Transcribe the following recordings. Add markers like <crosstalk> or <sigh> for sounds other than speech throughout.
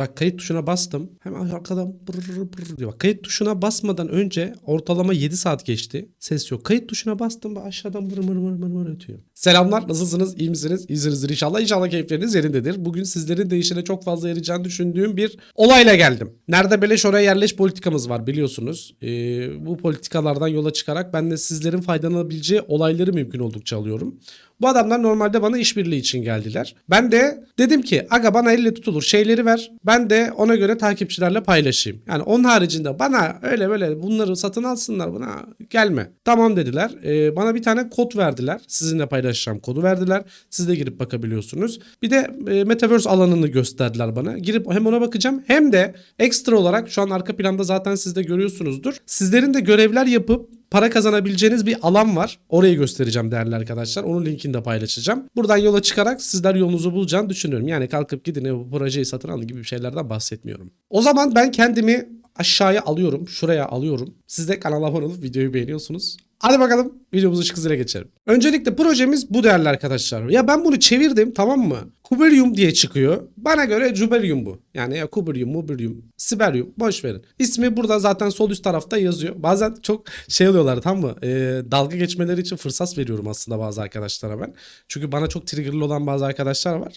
Bak kayıt tuşuna bastım. Hemen arkadan brr brr diyor. Bak kayıt tuşuna basmadan önce ortalama 7 saat geçti. Ses yok. Kayıt tuşuna bastım ve aşağıdan mır mır mır mır mır ötüyor. Selamlar nasılsınız? İyi misiniz? İyisinizdir inşallah. İnşallah keyifleriniz yerindedir. Bugün sizlerin değişine çok fazla yarayacağını düşündüğüm bir olayla geldim. Nerede beleş oraya yerleş politikamız var biliyorsunuz. Ee, bu politikalardan yola çıkarak ben de sizlerin faydalanabileceği olayları mümkün oldukça alıyorum. Bu adamlar normalde bana işbirliği için geldiler. Ben de dedim ki aga bana elle tutulur şeyleri ver. Ben de ona göre takipçilerle paylaşayım. Yani onun haricinde bana öyle böyle bunları satın alsınlar bana gelme. Tamam dediler. Ee, bana bir tane kod verdiler. Sizinle paylaşacağım kodu verdiler. Siz de girip bakabiliyorsunuz. Bir de e, Metaverse alanını gösterdiler bana. Girip hem ona bakacağım hem de ekstra olarak şu an arka planda zaten siz de görüyorsunuzdur. Sizlerin de görevler yapıp para kazanabileceğiniz bir alan var. Orayı göstereceğim değerli arkadaşlar. Onun linkini de paylaşacağım. Buradan yola çıkarak sizler yolunuzu bulacağını düşünüyorum. Yani kalkıp gidin e, bu projeyi satın alın gibi bir şeylerden bahsetmiyorum. O zaman ben kendimi aşağıya alıyorum. Şuraya alıyorum. Siz de kanala abone olup videoyu beğeniyorsunuz. Hadi bakalım videomuzu ışık hızıyla geçelim. Öncelikle projemiz bu değerli arkadaşlar. Ya ben bunu çevirdim tamam mı? Kuberium diye çıkıyor. Bana göre Juberium bu. Yani ya Kuberium, Muberium, Siberium boş verin. İsmi burada zaten sol üst tarafta yazıyor. Bazen çok şey oluyorlar tamam mı? Ee, dalga geçmeleri için fırsat veriyorum aslında bazı arkadaşlara ben. Çünkü bana çok triggerlı olan bazı arkadaşlar var.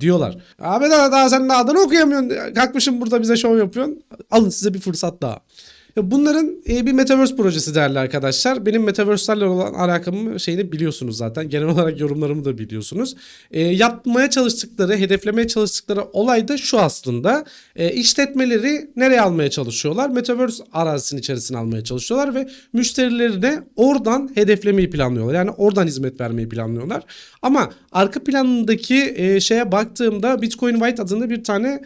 Diyorlar. Abi daha, daha sen adını okuyamıyorsun. Kalkmışım burada bize şov yapıyorsun. Alın size bir fırsat daha. Bunların e, bir Metaverse projesi değerli arkadaşlar. Benim Metaverse'lerle olan alakamı şeyini biliyorsunuz zaten. Genel olarak yorumlarımı da biliyorsunuz. E, yapmaya çalıştıkları, hedeflemeye çalıştıkları olay da şu aslında. E, işletmeleri nereye almaya çalışıyorlar? Metaverse arazisinin içerisine almaya çalışıyorlar ve müşterilerine oradan hedeflemeyi planlıyorlar. Yani oradan hizmet vermeyi planlıyorlar. Ama arka planındaki e, şeye baktığımda Bitcoin White adında bir tane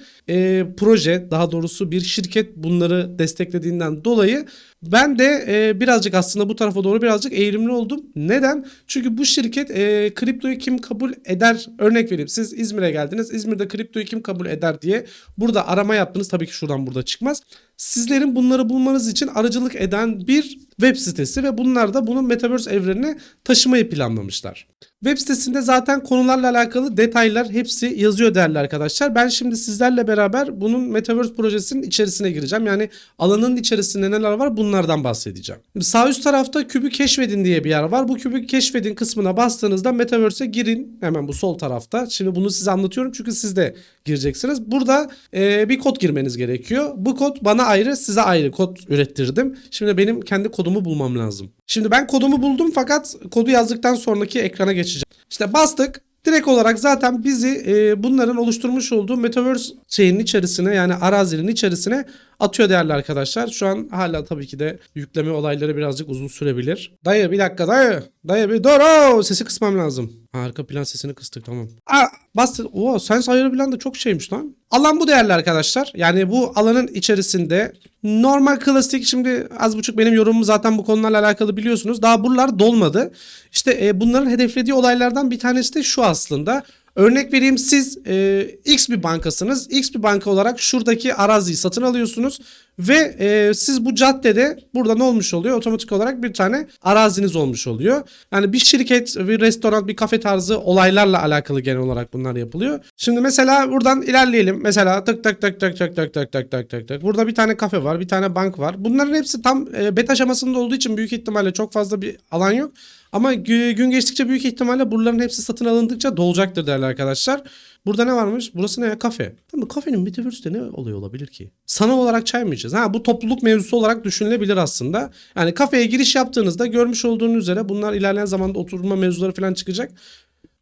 proje, daha doğrusu bir şirket bunları desteklediğinden dolayı ben de e, birazcık aslında bu tarafa doğru birazcık eğilimli oldum. Neden? Çünkü bu şirket e, kriptoyu kim kabul eder? Örnek vereyim. Siz İzmir'e geldiniz. İzmir'de kriptoyu kim kabul eder diye burada arama yaptınız. Tabii ki şuradan burada çıkmaz. Sizlerin bunları bulmanız için aracılık eden bir web sitesi ve bunlar da bunu Metaverse evrenine taşımayı planlamışlar. Web sitesinde zaten konularla alakalı detaylar hepsi yazıyor değerli arkadaşlar. Ben şimdi sizlerle beraber bunun Metaverse projesinin içerisine gireceğim. Yani alanın içerisinde neler var bunlardan bahsedeceğim. Şimdi sağ üst tarafta kübü keşfedin diye bir yer var. Bu kübü keşfedin kısmına bastığınızda Metaverse'e girin. Hemen bu sol tarafta. Şimdi bunu size anlatıyorum çünkü siz de gireceksiniz. Burada e, bir kod girmeniz gerekiyor. Bu kod bana ayrı size ayrı kod ürettirdim. Şimdi benim kendi kodumu bulmam lazım. Şimdi ben kodumu buldum fakat kodu yazdıktan sonraki ekrana geçeceğim. İşte bastık. Direkt olarak zaten bizi e, bunların oluşturmuş olduğu Metaverse şeyinin içerisine yani arazinin içerisine atıyor değerli arkadaşlar. Şu an hala tabii ki de yükleme olayları birazcık uzun sürebilir. Dayı bir dakika dayı. Dayı bir dur. Oo, sesi kısmam lazım. Arka plan sesini kıstık tamam. Aa, bastı. Oo, sens ayarı falan da çok şeymiş lan. Alan bu değerli arkadaşlar. Yani bu alanın içerisinde normal klasik şimdi az buçuk benim yorumum zaten bu konularla alakalı biliyorsunuz. Daha buralar dolmadı. İşte e, bunların hedeflediği olaylardan bir tanesi de şu aslında. Örnek vereyim siz e, X bir bankasınız. X bir banka olarak şuradaki araziyi satın alıyorsunuz ve e, siz bu caddede burada ne olmuş oluyor? Otomatik olarak bir tane araziniz olmuş oluyor. Yani bir şirket, bir restoran, bir kafe tarzı olaylarla alakalı genel olarak bunlar yapılıyor. Şimdi mesela buradan ilerleyelim. Mesela tık tık tık tık tık tık tık tık tık tık tık. Burada bir tane kafe var, bir tane bank var. Bunların hepsi tam e, beta aşamasında olduğu için büyük ihtimalle çok fazla bir alan yok. Ama gü- gün geçtikçe büyük ihtimalle buraların hepsi satın alındıkça dolacaktır değerli arkadaşlar. Burada ne varmış? Burası ne? Kafe. Tamam kafenin Metaverse'de ne oluyor olabilir ki? Sanal olarak çay mı içeceğiz? Ha bu topluluk mevzusu olarak düşünülebilir aslında. Yani kafeye giriş yaptığınızda görmüş olduğunuz üzere bunlar ilerleyen zamanda oturma mevzuları falan çıkacak.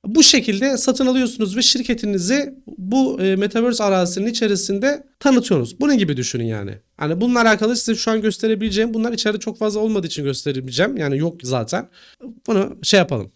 Bu şekilde satın alıyorsunuz ve şirketinizi bu e, Metaverse arazisinin içerisinde tanıtıyorsunuz. Bunun gibi düşünün yani. Hani bununla alakalı size şu an gösterebileceğim bunlar içeride çok fazla olmadığı için gösterebileceğim. Yani yok zaten. Bunu şey yapalım.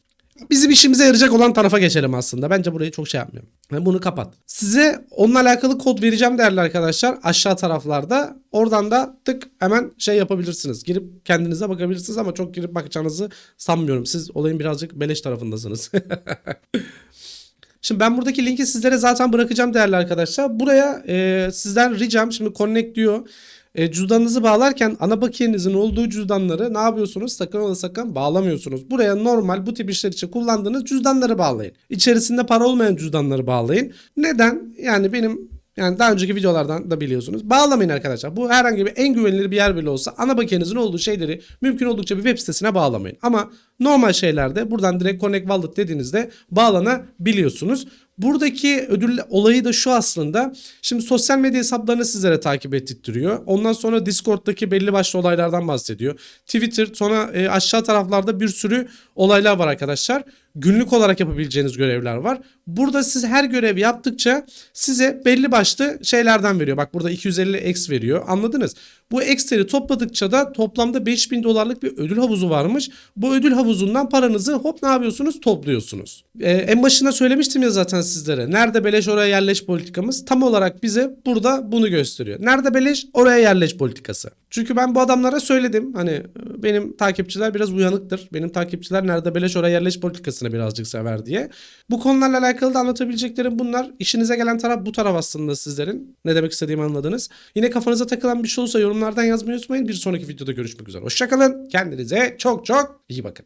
Bizim işimize yarayacak olan tarafa geçelim aslında. Bence burayı çok şey yapmıyorum. Yani bunu kapat. Size onunla alakalı kod vereceğim değerli arkadaşlar. Aşağı taraflarda. Oradan da tık hemen şey yapabilirsiniz. Girip kendinize bakabilirsiniz ama çok girip bakacağınızı sanmıyorum. Siz olayın birazcık beleş tarafındasınız. <laughs> Şimdi ben buradaki linki sizlere zaten bırakacağım değerli arkadaşlar. Buraya e, sizden ricam şimdi connect diyor. E, cüzdanınızı bağlarken ana bakiyenizin olduğu cüzdanları ne yapıyorsunuz? Sakın ola sakın bağlamıyorsunuz. Buraya normal bu tip işler için kullandığınız cüzdanları bağlayın. İçerisinde para olmayan cüzdanları bağlayın. Neden? Yani benim Yani daha önceki videolardan da biliyorsunuz. Bağlamayın arkadaşlar. Bu herhangi bir en güvenilir bir yer bile olsa ana bakiyenizin olduğu şeyleri mümkün oldukça bir web sitesine bağlamayın. Ama normal şeylerde buradan direkt Connect Wallet dediğinizde bağlanabiliyorsunuz. Buradaki ödül olayı da şu aslında. Şimdi sosyal medya hesaplarını sizlere takip ettirtiyor. Ondan sonra Discord'daki belli başlı olaylardan bahsediyor. Twitter sonra e, aşağı taraflarda bir sürü olaylar var arkadaşlar. Günlük olarak yapabileceğiniz görevler var. Burada siz her görev yaptıkça size belli başlı şeylerden veriyor. Bak burada 250 X veriyor. Anladınız? Bu X'leri topladıkça da toplamda 5000 dolarlık bir ödül havuzu varmış. Bu ödül havuzundan paranızı hop ne yapıyorsunuz? Topluyorsunuz. Ee, en başında söylemiştim ya zaten sizlere. Nerede beleş oraya yerleş politikamız tam olarak bize burada bunu gösteriyor. Nerede beleş oraya yerleş politikası. Çünkü ben bu adamlara söyledim. Hani e, benim takipçiler biraz uyanıktır. Benim takipçiler nerede beleş oraya yerleş politikasını birazcık sever diye. Bu konularla alakalı da anlatabileceklerim bunlar. İşinize gelen taraf bu taraf aslında sizlerin. Ne demek istediğimi anladınız. Yine kafanıza takılan bir şey olursa yorumlardan yazmayı unutmayın. Bir sonraki videoda görüşmek üzere. Hoşçakalın. Kendinize çok çok iyi bakın.